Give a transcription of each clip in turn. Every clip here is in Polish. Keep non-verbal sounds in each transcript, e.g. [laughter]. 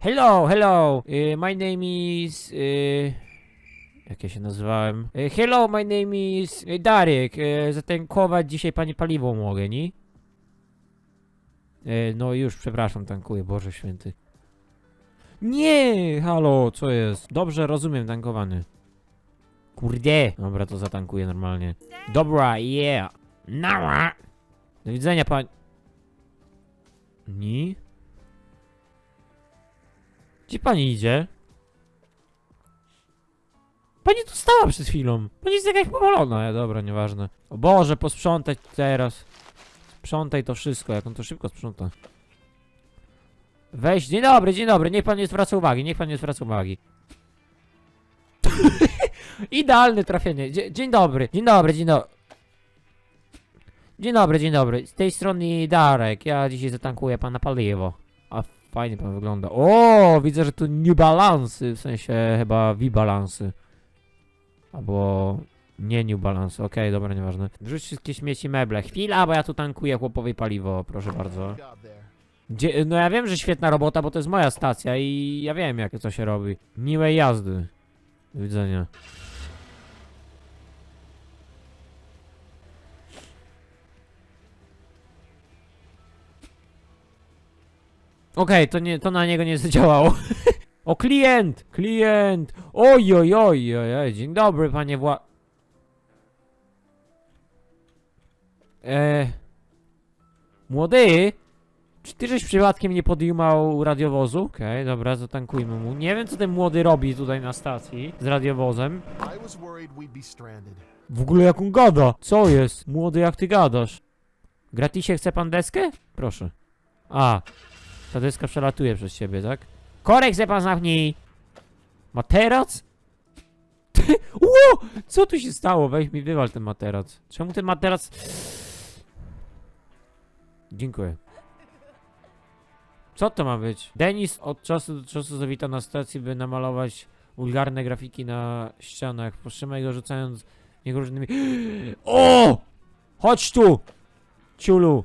Hello, hello. My name is. Jak ja się nazywałem? Hello, my name is Darek. Y, zatankować dzisiaj pani paliwo mogę, nie? Y, no już, przepraszam, tankuję, Boże Święty. Nie, halo, co jest? Dobrze, rozumiem, tankowany. Kurde. Dobra, to zatankuję normalnie. Dobra, yeah. Nara. Do widzenia, pani. Nie? Gdzie pani idzie? Pani tu stała przed chwilą. Pani jest jakaś powolona. Ja, dobra, nieważne. O Boże, posprzątać teraz. Sprzątaj to wszystko, jak on to szybko sprząta. Weź, dzień dobry, dzień dobry, niech pan nie zwraca uwagi, niech pan nie zwraca uwagi. [laughs] Idealne trafienie. Dzie- Dzień dobry, dzień dobry, dzień dobry. Dzień dobry, dzień dobry. Z tej strony Darek. Ja dzisiaj zatankuję pana paliwo. A fajnie pan wygląda. O, widzę, że tu New Balance, w sensie chyba V-Balance. Albo nie New Balance. Okej, dobra, nieważne. Wrzuć wszystkie śmieci meble. Chwila, bo ja tu tankuję chłopowi paliwo, proszę bardzo. Gdzie, no ja wiem, że świetna robota, bo to jest moja stacja i ja wiem, jak to się robi. Miłej jazdy. Do widzenia. Okej, to, nie, to na niego nie zadziałało. [laughs] o, klient! Klient! Oj, oj, oj, oj, oj, dzień dobry, panie wła... Eee... Młody? Czy ty żeś przypadkiem nie podjumał radiowozu? Okej, dobra, zatankujmy mu. Nie wiem, co ten młody robi tutaj na stacji z radiowozem. I was worried we'd be stranded. W ogóle jak on gada? Co jest? Młody, jak ty gadasz? Gratisie chce pan deskę? Proszę. A, ta deska przelatuje przez siebie, tak? Korek chce pan zamknij! Materac? Ło! Co tu się stało? Weź mi wywal ten materac. Czemu ten materac... Dziękuję. Co to ma być? Denis od czasu do czasu zawita na stacji, by namalować wulgarne grafiki na ścianach. Powstrzymaj go rzucając w niego różnymi... [gasps] O! Chodź tu! Ciulu!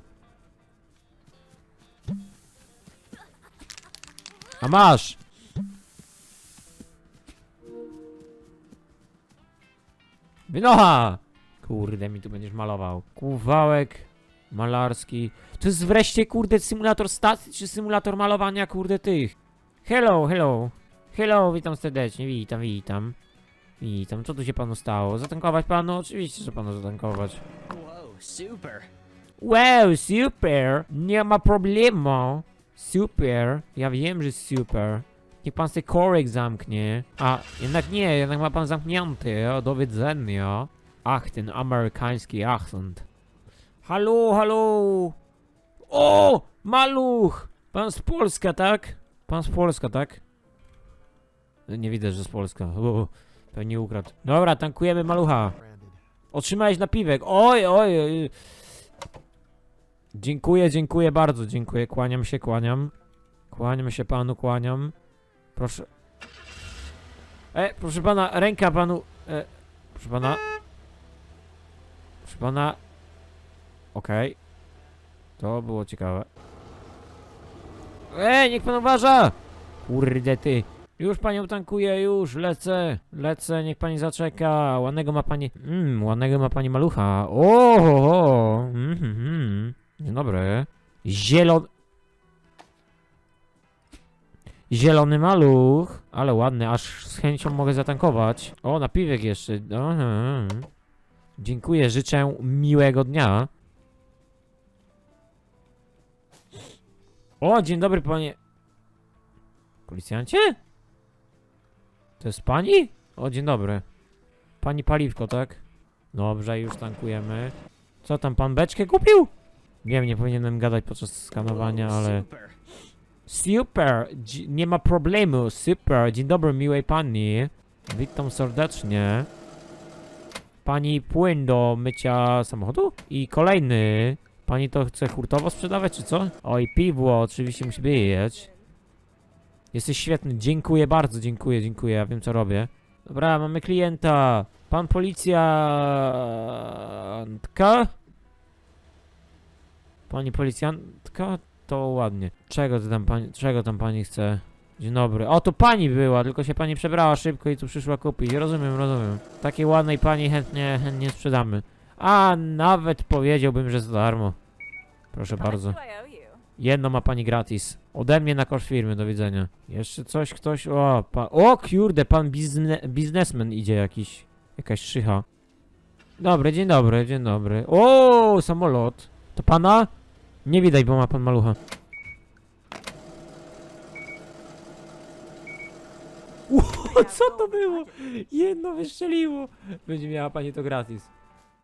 A masz! Wynocha! Kurde, mi tu będziesz malował. Kuwałek malarski. To jest wreszcie, kurde, symulator stacji, czy symulator malowania, kurde, tych. Hello, hello. Hello, witam serdecznie, witam, witam. Witam, co tu się panu stało? Zatankować panu? Oczywiście, że panu zatankować. Whoa, super. Wow, super! Nie ma problemu. Super. Ja wiem, że super. Niech pan sobie korek zamknie. A, jednak nie, jednak ma pan zamknięty. Do widzenia. Ach, ten amerykański akcent. Halo, halo! O! Maluch! Pan z Polska, tak? Pan z Polska, tak? Nie widać, że z Polska. O, pewnie ukradł. Dobra, tankujemy malucha. Otrzymałeś napiwek. Oj, oj, oj. Dziękuję, dziękuję bardzo, dziękuję. Kłaniam się, kłaniam. Kłaniam się panu, kłaniam. Proszę. E, proszę pana, ręka panu. E, proszę pana. Proszę pana. Okej. To było ciekawe. E, niech pan uważa! Kurde ty. Już panią tankuję, już, lecę, lecę, niech pani zaczeka. Ładnego ma pani, mmm, ładnego ma pani malucha. O, ho, ho. Mhm, mhm. Dzień dobry. Zielony... Zielony maluch, ale ładny, aż z chęcią mogę zatankować. O, napiwek jeszcze. Aha. Dziękuję, życzę miłego dnia. O, dzień dobry panie. Policjancie? To jest pani? O, dzień dobry. Pani paliwko, tak? Dobrze, już tankujemy. Co tam, pan beczkę kupił? Nie wiem, nie powinienem gadać podczas skanowania, ale... Super. Dzi- nie ma problemu, super! Dzień dobry, miłej pani. Witam serdecznie. Pani płyn do mycia samochodu? I kolejny. Pani to chce hurtowo sprzedawać, czy co? Oj, piwo, oczywiście musi być. Jesteś świetny, dziękuję bardzo, dziękuję, dziękuję, ja wiem co robię. Dobra, mamy klienta. Pan policjantka? Pani policjantka? To ładnie. Czego ty tam pani, czego tam pani chce? Dzień dobry. O, to pani była, tylko się pani przebrała szybko i tu przyszła kupić. Rozumiem, rozumiem. Takiej ładnej pani chętnie, chętnie sprzedamy. A nawet powiedziałbym, że za darmo. Proszę bardzo. you? Jedno ma pani gratis. Ode mnie na koszt firmy, do widzenia. Jeszcze coś, ktoś, o, pa, o kurde, pan bizne, biznesmen idzie jakiś, jakaś szycha. Dobry, dzień dobry, dzień dobry. O, samolot. To pana? Nie widać, bo ma pan malucha. Ło, co to było? Jedno wystrzeliło. Będzie miała pani to gratis.